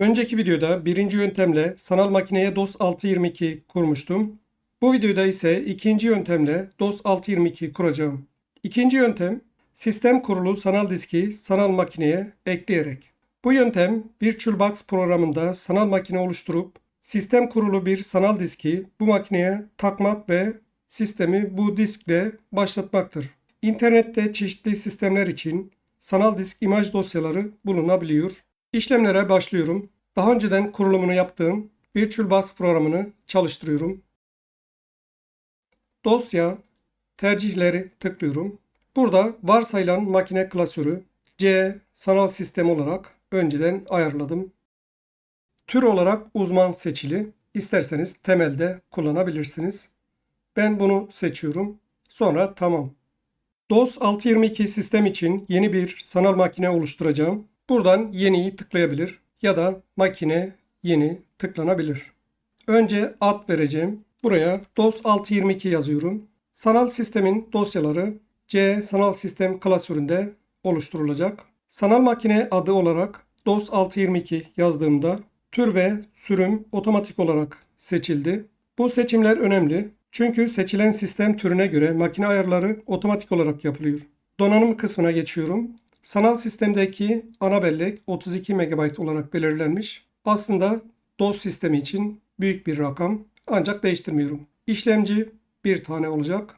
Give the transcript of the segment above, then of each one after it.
Önceki videoda birinci yöntemle sanal makineye DOS 622 kurmuştum. Bu videoda ise ikinci yöntemle DOS 622 kuracağım. İkinci yöntem sistem kurulu sanal diski sanal makineye ekleyerek. Bu yöntem VirtualBox programında sanal makine oluşturup sistem kurulu bir sanal diski bu makineye takmak ve sistemi bu diskle başlatmaktır. İnternette çeşitli sistemler için sanal disk imaj dosyaları bulunabiliyor. İşlemlere başlıyorum. Daha önceden kurulumunu yaptığım VirtualBox programını çalıştırıyorum. Dosya, tercihleri tıklıyorum. Burada varsayılan makine klasörü C sanal sistem olarak önceden ayarladım. Tür olarak uzman seçili. İsterseniz temelde kullanabilirsiniz. Ben bunu seçiyorum. Sonra tamam. DOS 622 sistem için yeni bir sanal makine oluşturacağım. Buradan yeniyi tıklayabilir ya da makine yeni tıklanabilir. Önce ad vereceğim. Buraya DOS 622 yazıyorum. Sanal sistemin dosyaları C sanal sistem klasöründe oluşturulacak. Sanal makine adı olarak DOS 622 yazdığımda tür ve sürüm otomatik olarak seçildi. Bu seçimler önemli. Çünkü seçilen sistem türüne göre makine ayarları otomatik olarak yapılıyor. Donanım kısmına geçiyorum. Sanal sistemdeki ana bellek 32 MB olarak belirlenmiş. Aslında DOS sistemi için büyük bir rakam ancak değiştirmiyorum. İşlemci bir tane olacak.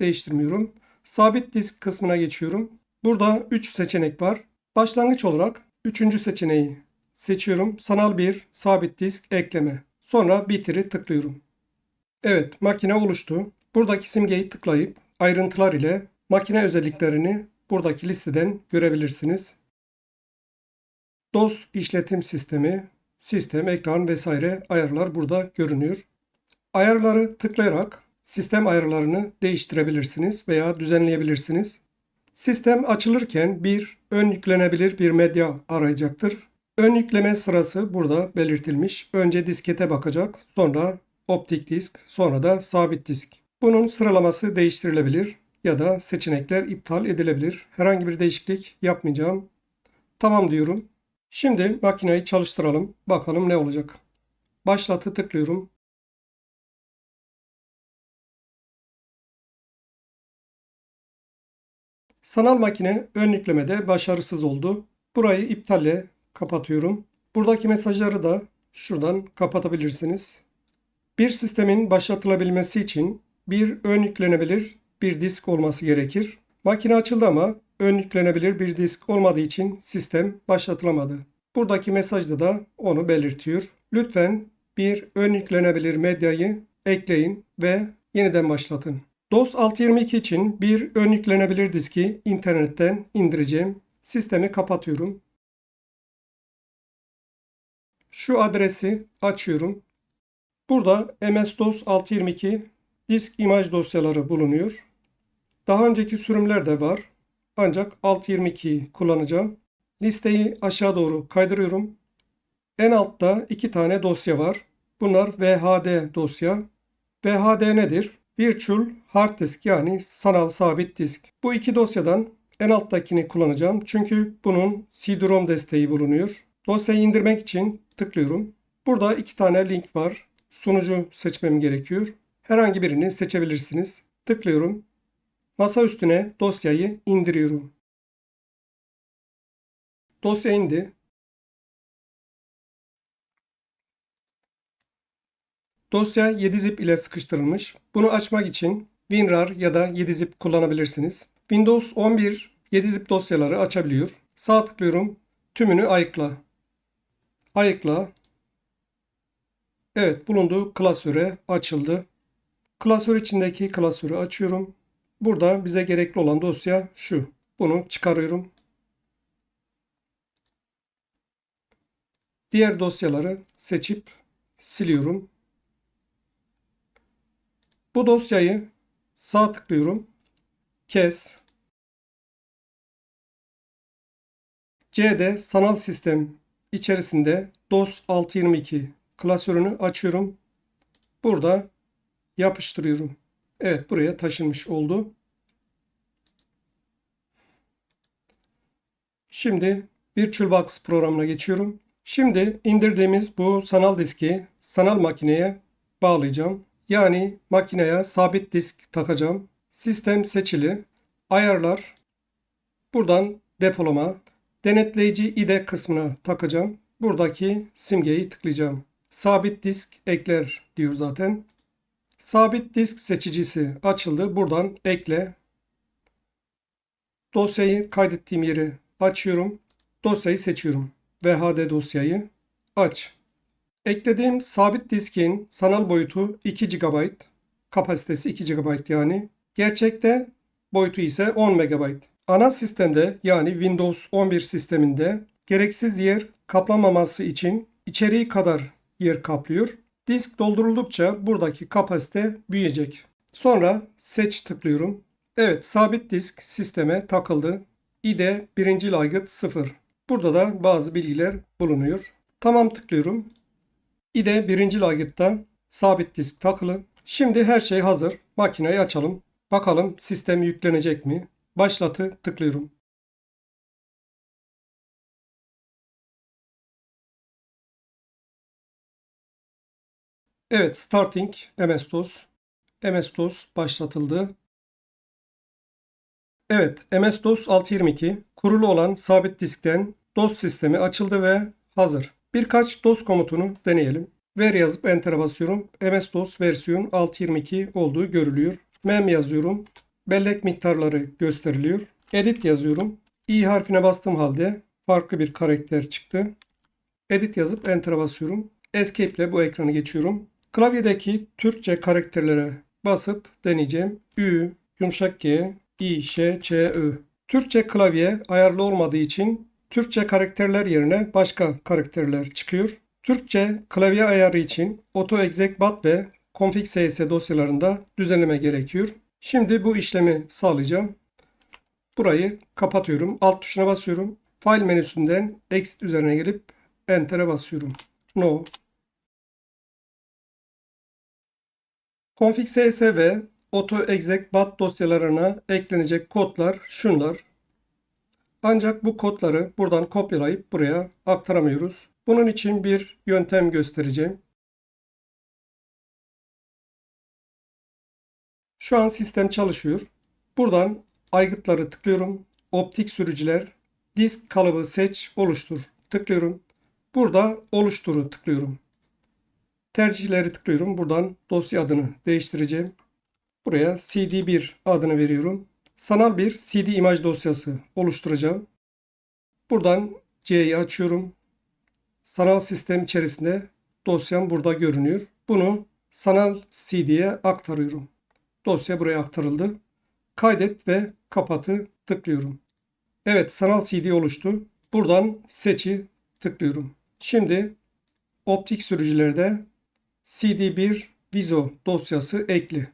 Değiştirmiyorum. Sabit disk kısmına geçiyorum. Burada 3 seçenek var. Başlangıç olarak 3. seçeneği seçiyorum. Sanal bir sabit disk ekleme. Sonra bitiri tıklıyorum. Evet makine oluştu. Buradaki simgeyi tıklayıp ayrıntılar ile makine özelliklerini buradaki listeden görebilirsiniz. DOS işletim sistemi, sistem, ekran vesaire ayarlar burada görünüyor. Ayarları tıklayarak sistem ayarlarını değiştirebilirsiniz veya düzenleyebilirsiniz. Sistem açılırken bir ön yüklenebilir bir medya arayacaktır. Ön yükleme sırası burada belirtilmiş. Önce diskete bakacak, sonra optik disk, sonra da sabit disk. Bunun sıralaması değiştirilebilir ya da seçenekler iptal edilebilir. Herhangi bir değişiklik yapmayacağım. Tamam diyorum. Şimdi makineyi çalıştıralım. Bakalım ne olacak. Başlatı tıklıyorum. Sanal makine ön yüklemede başarısız oldu. Burayı iptalle kapatıyorum. Buradaki mesajları da şuradan kapatabilirsiniz. Bir sistemin başlatılabilmesi için bir ön yüklenebilir bir disk olması gerekir. Makine açıldı ama ön yüklenebilir bir disk olmadığı için sistem başlatılamadı. Buradaki mesajda da onu belirtiyor. Lütfen bir ön yüklenebilir medyayı ekleyin ve yeniden başlatın. DOS 622 için bir ön yüklenebilir diski internetten indireceğim. Sistemi kapatıyorum. Şu adresi açıyorum. Burada MS-DOS 622 disk imaj dosyaları bulunuyor. Daha önceki sürümler de var. Ancak 622'yi kullanacağım. Listeyi aşağı doğru kaydırıyorum. En altta iki tane dosya var. Bunlar VHD dosya. VHD nedir? Virtual Hard Disk yani sanal sabit disk. Bu iki dosyadan en alttakini kullanacağım. Çünkü bunun CD-ROM desteği bulunuyor. Dosyayı indirmek için tıklıyorum. Burada iki tane link var. Sunucu seçmem gerekiyor. Herhangi birini seçebilirsiniz. Tıklıyorum. Masa üstüne dosyayı indiriyorum. Dosya indi. Dosya 7-zip ile sıkıştırılmış. Bunu açmak için WinRAR ya da 7-zip kullanabilirsiniz. Windows 11 7-zip dosyaları açabiliyor. Sağ tıklıyorum. Tümünü ayıkla. Ayıkla. Evet bulunduğu klasöre açıldı. Klasör içindeki klasörü açıyorum. Burada bize gerekli olan dosya şu. Bunu çıkarıyorum. Diğer dosyaları seçip siliyorum. Bu dosyayı sağ tıklıyorum. Kes. C'de sanal sistem içerisinde DOS 622 klasörünü açıyorum. Burada yapıştırıyorum. Evet buraya taşınmış oldu. Şimdi VirtualBox programına geçiyorum. Şimdi indirdiğimiz bu sanal diski sanal makineye bağlayacağım. Yani makineye sabit disk takacağım. Sistem seçili. Ayarlar. Buradan depolama. Denetleyici IDE kısmına takacağım. Buradaki simgeyi tıklayacağım. Sabit disk ekler diyor zaten. Sabit disk seçicisi açıldı. Buradan ekle. Dosyayı kaydettiğim yeri açıyorum. Dosyayı seçiyorum. VHD dosyayı aç. Eklediğim sabit diskin sanal boyutu 2 GB. Kapasitesi 2 GB yani. Gerçekte boyutu ise 10 MB. Ana sistemde yani Windows 11 sisteminde gereksiz yer kaplamaması için içeriği kadar yer kaplıyor. Disk dolduruldukça buradaki kapasite büyüyecek. Sonra seç tıklıyorum. Evet sabit disk sisteme takıldı. IDE birinci aygıt 0. Burada da bazı bilgiler bulunuyor. Tamam tıklıyorum. IDE birinci aygıtta sabit disk takılı. Şimdi her şey hazır. Makineyi açalım. Bakalım sistem yüklenecek mi? Başlatı tıklıyorum. Evet, starting MS-DOS. MS-DOS başlatıldı. Evet, MS-DOS 622 kurulu olan sabit diskten DOS sistemi açıldı ve hazır. Birkaç DOS komutunu deneyelim. Ver yazıp Enter'a basıyorum. MS-DOS versiyon 622 olduğu görülüyor. Mem yazıyorum. Bellek miktarları gösteriliyor. Edit yazıyorum. i harfine bastığım halde farklı bir karakter çıktı. Edit yazıp Enter'a basıyorum. Escape ile bu ekranı geçiyorum. Klavyedeki Türkçe karakterlere basıp deneyeceğim. Ü, yumuşak G, İ, Ş, Ç, Ö. Türkçe klavye ayarlı olmadığı için Türkçe karakterler yerine başka karakterler çıkıyor. Türkçe klavye ayarı için AutoExec.bat ve config.cs dosyalarında düzenleme gerekiyor. Şimdi bu işlemi sağlayacağım. Burayı kapatıyorum. Alt tuşuna basıyorum. File menüsünden Exit üzerine gelip Enter'e basıyorum. No. config.cs ve AutoExec.bat dosyalarına eklenecek kodlar şunlar. Ancak bu kodları buradan kopyalayıp buraya aktaramıyoruz. Bunun için bir yöntem göstereceğim. Şu an sistem çalışıyor. Buradan aygıtları tıklıyorum. Optik sürücüler, disk kalıbı seç, oluştur. Tıklıyorum. Burada oluşturu tıklıyorum. Tercihleri tıklıyorum. Buradan dosya adını değiştireceğim. Buraya CD1 adını veriyorum. Sanal bir CD imaj dosyası oluşturacağım. Buradan C'yi açıyorum. Sanal sistem içerisinde dosyam burada görünüyor. Bunu sanal CD'ye aktarıyorum. Dosya buraya aktarıldı. Kaydet ve kapatı tıklıyorum. Evet sanal CD oluştu. Buradan seçi tıklıyorum. Şimdi optik sürücülerde CD1 Viso dosyası ekli.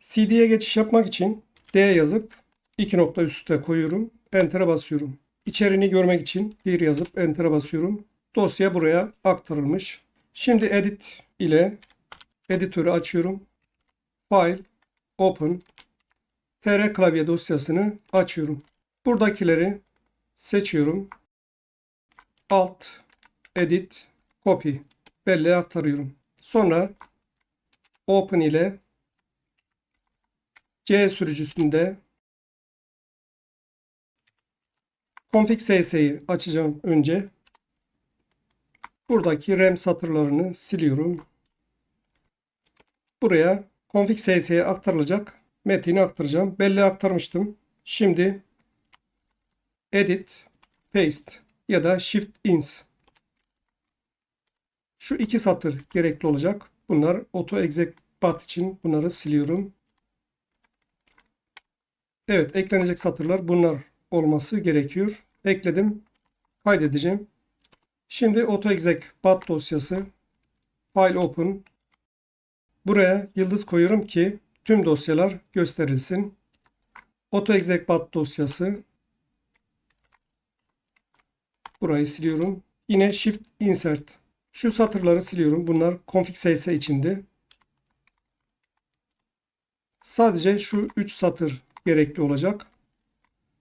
CD'ye geçiş yapmak için D yazıp iki nokta üstte koyuyorum. Enter'a basıyorum. İçeriğini görmek için bir yazıp Enter'a basıyorum. Dosya buraya aktarılmış. Şimdi Edit ile editörü açıyorum. File, Open, TR klavye dosyasını açıyorum. Buradakileri seçiyorum. Alt, Edit, Copy, belleğe aktarıyorum. Sonra Open ile C sürücüsünde config.cs'yi açacağım önce. Buradaki RAM satırlarını siliyorum. Buraya config.cs'ye aktarılacak metini aktaracağım. Belleğe aktarmıştım. Şimdi edit, paste ya da shift ins. Şu iki satır gerekli olacak. Bunlar auto exec bat için bunları siliyorum. Evet eklenecek satırlar bunlar olması gerekiyor. Ekledim. Kaydedeceğim. Şimdi AutoExec bat dosyası File Open Buraya yıldız koyuyorum ki tüm dosyalar gösterilsin. AutoExec bat dosyası Burayı siliyorum. Yine Shift Insert. Şu satırları siliyorum. Bunlar config.cs içinde. Sadece şu 3 satır gerekli olacak.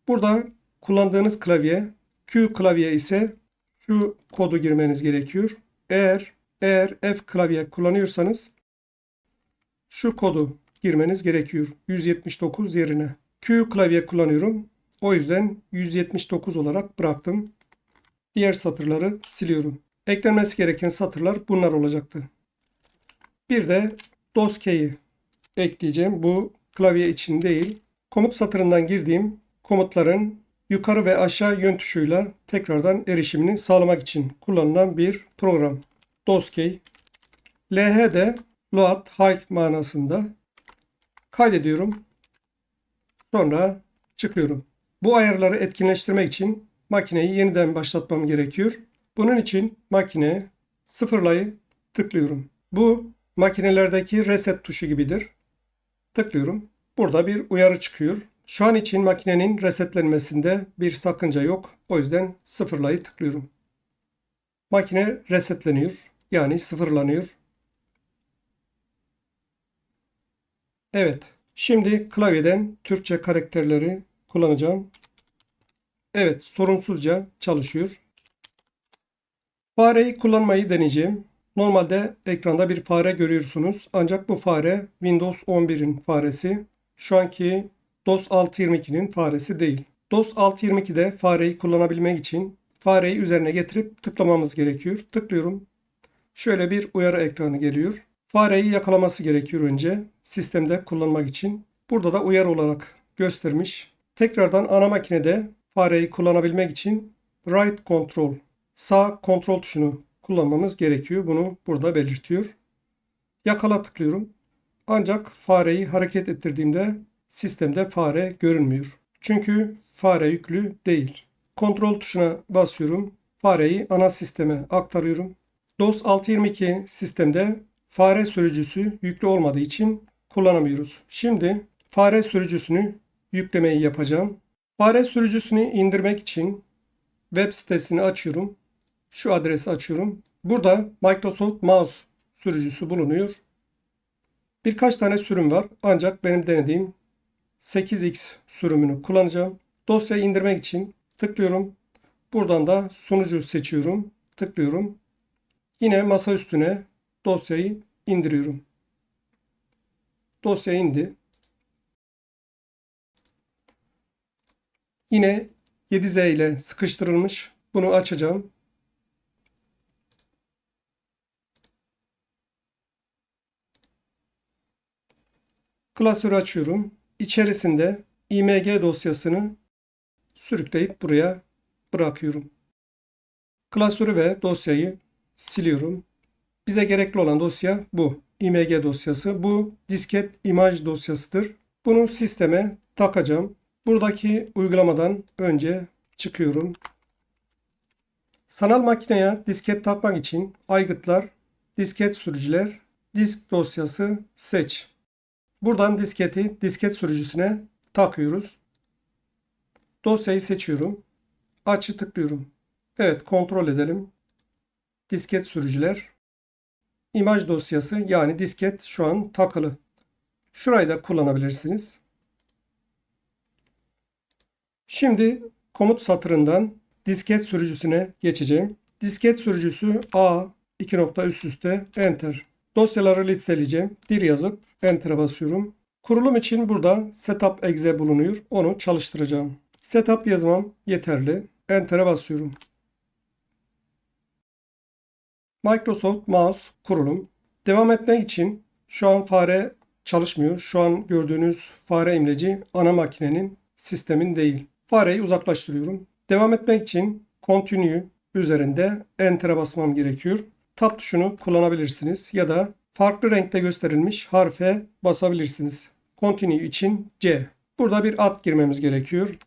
Burada kullandığınız klavye Q klavye ise şu kodu girmeniz gerekiyor. Eğer eğer F klavye kullanıyorsanız şu kodu girmeniz gerekiyor. 179 yerine. Q klavye kullanıyorum. O yüzden 179 olarak bıraktım. Diğer satırları siliyorum. Eklenmesi gereken satırlar bunlar olacaktı. Bir de doskey'i ekleyeceğim. Bu klavye için değil. Komut satırından girdiğim komutların yukarı ve aşağı yön tuşuyla tekrardan erişimini sağlamak için kullanılan bir program. Doskey. LH de load high manasında. Kaydediyorum. Sonra çıkıyorum. Bu ayarları etkinleştirmek için makineyi yeniden başlatmam gerekiyor. Bunun için makine sıfırlayı tıklıyorum. Bu makinelerdeki reset tuşu gibidir. Tıklıyorum. Burada bir uyarı çıkıyor. Şu an için makinenin resetlenmesinde bir sakınca yok. O yüzden sıfırlayı tıklıyorum. Makine resetleniyor. Yani sıfırlanıyor. Evet. Şimdi klavyeden Türkçe karakterleri kullanacağım. Evet, sorunsuzca çalışıyor. Fareyi kullanmayı deneyeceğim. Normalde ekranda bir fare görüyorsunuz. Ancak bu fare Windows 11'in faresi. Şu anki DOS 6.22'nin faresi değil. DOS 6.22'de fareyi kullanabilmek için fareyi üzerine getirip tıklamamız gerekiyor. Tıklıyorum. Şöyle bir uyarı ekranı geliyor. Fareyi yakalaması gerekiyor önce sistemde kullanmak için. Burada da uyarı olarak göstermiş. Tekrardan ana makinede fareyi kullanabilmek için right control sağ kontrol tuşunu kullanmamız gerekiyor. Bunu burada belirtiyor. Yakala tıklıyorum. Ancak fareyi hareket ettirdiğimde sistemde fare görünmüyor. Çünkü fare yüklü değil. Kontrol tuşuna basıyorum. Fareyi ana sisteme aktarıyorum. DOS 6.22 sistemde fare sürücüsü yüklü olmadığı için kullanamıyoruz. Şimdi fare sürücüsünü yüklemeyi yapacağım. Fare sürücüsünü indirmek için web sitesini açıyorum. Şu adresi açıyorum. Burada Microsoft Mouse sürücüsü bulunuyor. Birkaç tane sürüm var. Ancak benim denediğim 8x sürümünü kullanacağım. Dosyayı indirmek için tıklıyorum. Buradan da sunucu seçiyorum. Tıklıyorum. Yine masa üstüne dosyayı indiriyorum. Dosya indi. Yine 7Z ile sıkıştırılmış. Bunu açacağım. Klasörü açıyorum. İçerisinde img dosyasını sürükleyip buraya bırakıyorum. Klasörü ve dosyayı siliyorum. Bize gerekli olan dosya bu. img dosyası. Bu disket imaj dosyasıdır. Bunu sisteme takacağım. Buradaki uygulamadan önce çıkıyorum. Sanal makineye disket takmak için aygıtlar, disket sürücüler, disk dosyası seç. Buradan disketi disket sürücüsüne takıyoruz. Dosyayı seçiyorum. Açı tıklıyorum. Evet kontrol edelim. Disket sürücüler. İmaj dosyası yani disket şu an takılı. Şurayı da kullanabilirsiniz. Şimdi komut satırından disket sürücüsüne geçeceğim. Disket sürücüsü A 2 nokta üst üste enter. Dosyaları listeleyeceğim. Dir yazıp enter'a basıyorum. Kurulum için burada setup exe bulunuyor. Onu çalıştıracağım. Setup yazmam yeterli. Enter'a basıyorum. Microsoft Mouse kurulum. Devam etmek için şu an fare çalışmıyor. Şu an gördüğünüz fare imleci ana makinenin sistemin değil. Fareyi uzaklaştırıyorum. Devam etmek için Continue üzerinde Enter'a basmam gerekiyor. Tab tuşunu kullanabilirsiniz ya da farklı renkte gösterilmiş harfe basabilirsiniz. Continue için C. Burada bir ad girmemiz gerekiyor.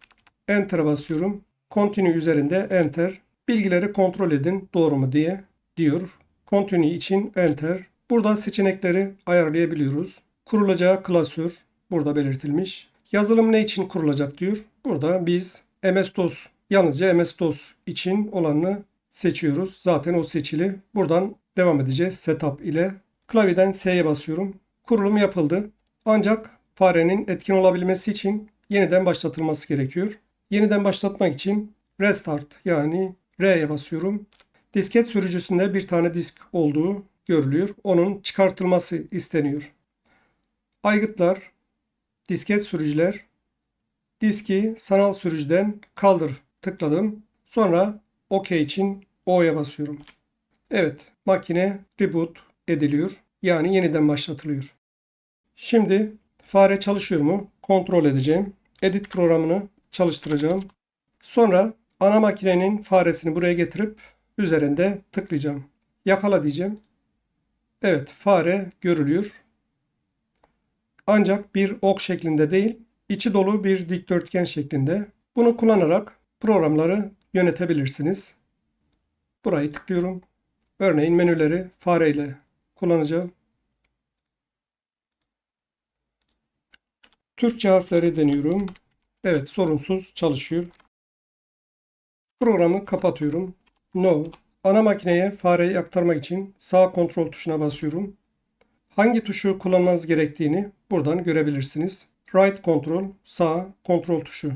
Enter'a basıyorum. Continue üzerinde Enter. Bilgileri kontrol edin doğru mu diye diyor. Continue için Enter. Burada seçenekleri ayarlayabiliyoruz. Kurulacağı klasör burada belirtilmiş. Yazılım ne için kurulacak diyor. Burada biz MS-DOS yalnızca MS-DOS için olanını seçiyoruz. Zaten o seçili. Buradan devam edeceğiz setup ile. Klavyeden S'ye basıyorum. Kurulum yapıldı. Ancak farenin etkin olabilmesi için yeniden başlatılması gerekiyor. Yeniden başlatmak için restart yani R'ye basıyorum. Disket sürücüsünde bir tane disk olduğu görülüyor. Onun çıkartılması isteniyor. Aygıtlar, disket sürücüler, diski sanal sürücüden kaldır tıkladım. Sonra OK için O'ya basıyorum. Evet, makine reboot ediliyor. Yani yeniden başlatılıyor. Şimdi fare çalışıyor mu kontrol edeceğim. Edit programını çalıştıracağım. Sonra ana makinenin faresini buraya getirip üzerinde tıklayacağım. Yakala diyeceğim. Evet, fare görülüyor. Ancak bir ok şeklinde değil, içi dolu bir dikdörtgen şeklinde. Bunu kullanarak programları yönetebilirsiniz. Burayı tıklıyorum. Örneğin menüleri fareyle kullanacağım. Türkçe harfleri deniyorum. Evet sorunsuz çalışıyor. Programı kapatıyorum. No. Ana makineye fareyi aktarmak için sağ kontrol tuşuna basıyorum. Hangi tuşu kullanmanız gerektiğini buradan görebilirsiniz. Right kontrol, sağ kontrol tuşu.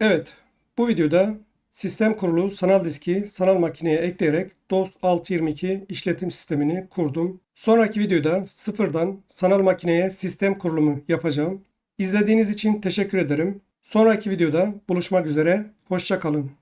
Evet, bu videoda sistem kurulu sanal diski sanal makineye ekleyerek DOS 622 işletim sistemini kurdum. Sonraki videoda sıfırdan sanal makineye sistem kurulumu yapacağım. İzlediğiniz için teşekkür ederim. Sonraki videoda buluşmak üzere. Hoşçakalın.